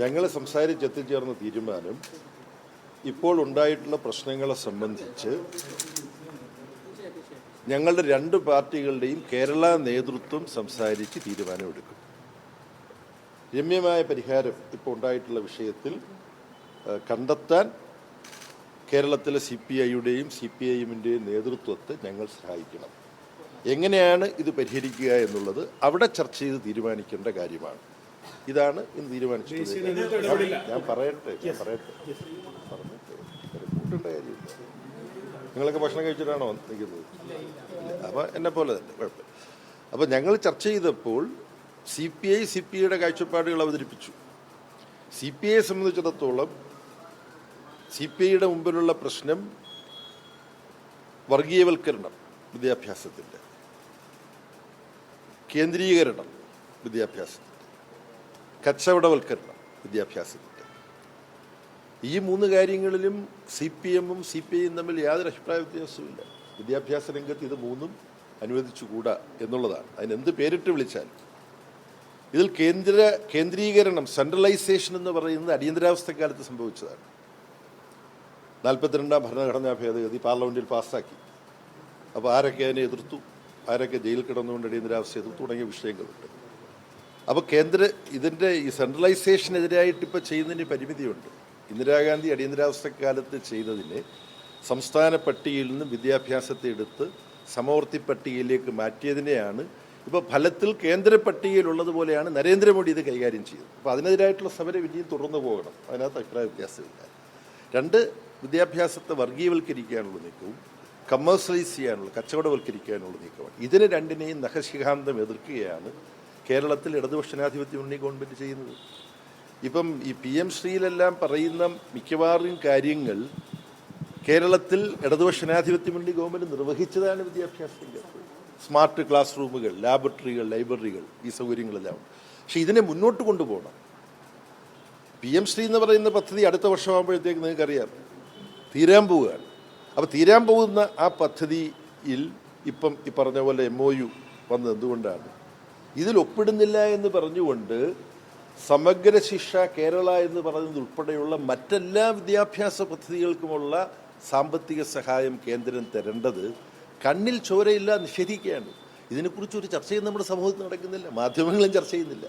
ഞങ്ങൾ സംസാരിച്ചെത്തിച്ചേർന്ന തീരുമാനം ഇപ്പോൾ ഉണ്ടായിട്ടുള്ള പ്രശ്നങ്ങളെ സംബന്ധിച്ച് ഞങ്ങളുടെ രണ്ട് പാർട്ടികളുടെയും കേരള നേതൃത്വം സംസാരിച്ച് തീരുമാനമെടുക്കും. രമ്യമായ പരിഹാരം ഇപ്പോൾ ഉണ്ടായിട്ടുള്ള വിഷയത്തിൽ കണ്ടെത്താൻ കേരളത്തിലെ സി പി ഐയുടെയും സി പി ഐഎമ്മിന്റെയും നേതൃത്വത്തെ ഞങ്ങൾ സഹായിക്കണം. എങ്ങനെയാണ് ഇത് പരിഹരിക്കുക എന്നുള്ളത് അവിടെ ചർച്ച ചെയ്ത് തീരുമാനിക്കേണ്ട കാര്യമാണ്. ഇതാണ് ഇന്ന് തീരുമാനിച്ചിട്ടുള്ളത്. ഞാൻ പറയട്ടെ ഞാൻ പറയട്ടെ. പറഞ്ഞിട്ട് കൂട്ടേണ്ട കാര്യമില്ല. നിങ്ങളൊക്കെ ഭക്ഷണം കഴിച്ചിട്ടാണോ നിൽക്കുന്നത്? അപ്പോൾ എന്നെ പോലെ തന്നെ കുഴപ്പമില്ല. അപ്പോൾ ഞങ്ങൾ ചർച്ച ചെയ്തപ്പോൾ C P I C P ഐയുടെ കാഴ്ചപ്പാടുകൾ അവതരിപ്പിച്ചു. സി പി ഐയെ സംബന്ധിച്ചിടത്തോളം സി പി ഐയുടെ മുമ്പിലുള്ള പ്രശ്നം വർഗീയവൽക്കരണം വിദ്യാഭ്യാസത്തിന്റെ കേന്ദ്രീകരണം വിദ്യാഭ്യാസത്തിന്റെ കച്ചവടവൽക്കരണം വിദ്യാഭ്യാസത്തിന്റെ. ഈ മൂന്ന് കാര്യങ്ങളിലും സി പി എമ്മും സി പി ഐയും തമ്മിൽ യാതൊരു അഭിപ്രായ വ്യത്യാസവുമില്ല വിദ്യാഭ്യാസ രംഗത്ത് ഇത് മൂന്നും അനുവദിച്ചുകൂടാ എന്നുള്ളതാണ്. അതിനെന്ത് പേരിട്ട് വിളിച്ചാലും. ഇതിൽ കേന്ദ്ര കേന്ദ്രീകരണം സെൻട്രലൈസേഷൻ എന്ന് പറയുന്നത് അടിയന്തരാവസ്ഥക്കാലത്ത് സംഭവിച്ചതാണ്. നാൽപ്പത്തിരണ്ടാം ഭരണഘടനാ ഭേദഗതി പാർലമെന്റിൽ പാസ്സാക്കി. അപ്പോൾ ആരൊക്കെ അതിനെ എതിർത്തു? ആരൊക്കെ ജയിലിൽ കിടന്നുകൊണ്ട് അടിയന്തരാവസ്ഥ എതിർത്തു? തുടങ്ങിയ വിഷയങ്ങളുണ്ട്. അപ്പോൾ കേന്ദ്ര ഇതിന്റെ ഈ സെൻട്രലൈസേഷനെതിരായിട്ട് ഇപ്പോൾ ചെയ്യുന്നതിന് പരിമിതിയുണ്ട്. ഇന്ദിരാഗാന്ധി അടിയന്തരാവസ്ഥക്കാലത്ത് ചെയ്തതിനെ സംസ്ഥാന പട്ടികയിൽ നിന്നും വിദ്യാഭ്യാസത്തെ എടുത്ത് സമവർത്തി പട്ടികയിലേക്ക് മാറ്റിയതിനെയാണ് ഇപ്പോൾ ഫലത്തിൽ കേന്ദ്ര പട്ടികയിലുള്ളതുപോലെയാണ് നരേന്ദ്രമോദി ഇത് കൈകാര്യം ചെയ്തത്. അപ്പോൾ അതിനെതിരായിട്ടുള്ള സമരം ഇനിയും തുടർന്നു പോകണം. അതിനകത്ത് അഭിപ്രായ വ്യത്യാസമില്ല. രണ്ട് വിദ്യാഭ്യാസത്തെ വർഗീയവൽക്കരിക്കാനുള്ള നീക്കവും കമേഴ്സ്യലൈസ് ചെയ്യാനുള്ള കച്ചവടവൽക്കരിക്കാനുള്ള നീക്കമാണ്. ഇതിന് രണ്ടിനെയും നഹശികാന്തം എതിർക്കുകയാണ് കേരളത്തിൽ ഇടതുപക്ഷ ജനാധിപത്യ മുന്നണി ഗവൺമെന്റ് ചെയ്യുന്നത്. ഇപ്പം ഈ പി എം ശ്രീയിലെല്ലാം പറയുന്ന മിക്കവാറും കാര്യങ്ങൾ കേരളത്തിൽ ഇടതുപക്ഷ ജനാധിപത്യ മുന്നണി ഗവൺമെന്റ് നിർവഹിച്ചതാണ് വിദ്യാഭ്യാസ രംഗത്ത്. സ്മാർട്ട് ക്ലാസ് റൂമുകൾ ലാബറട്ടറികൾ ലൈബ്രറികൾ ഈ സൗകര്യങ്ങളെല്ലാം. പക്ഷെ ഇതിനെ മുന്നോട്ട് കൊണ്ടുപോകണം. പി എം ശ്രീ എന്ന് പറയുന്ന പദ്ധതി അടുത്ത വർഷമാകുമ്പോഴത്തേക്ക് നിങ്ങൾക്കറിയാം. തീരാൻ പോവുകയാണ്. അപ്പോൾ തീരാൻ പോകുന്ന ആ പദ്ധതിയിൽ ഇപ്പം ഈ പറഞ്ഞ പോലെ എം ഒ യു വന്നത് എന്തുകൊണ്ടാണ്? ഇതിൽ ഒപ്പിടുന്നില്ല എന്ന് പറഞ്ഞുകൊണ്ട് സമഗ്ര ശിക്ഷ കേരള എന്ന് പറയുന്നത് ഉൾപ്പെടെയുള്ള മറ്റെല്ലാ വിദ്യാഭ്യാസ പദ്ധതികൾക്കുമുള്ള സാമ്പത്തിക സഹായം കേന്ദ്രം തരേണ്ടത് കണ്ണിൽ ചോരയില്ല നിഷേധിക്കുകയാണ്. ഇതിനെക്കുറിച്ച് ഒരു ചർച്ചയും നമ്മുടെ സമൂഹത്തിൽ നടക്കുന്നില്ല. മാധ്യമങ്ങളും ചർച്ച ചെയ്യുന്നില്ല.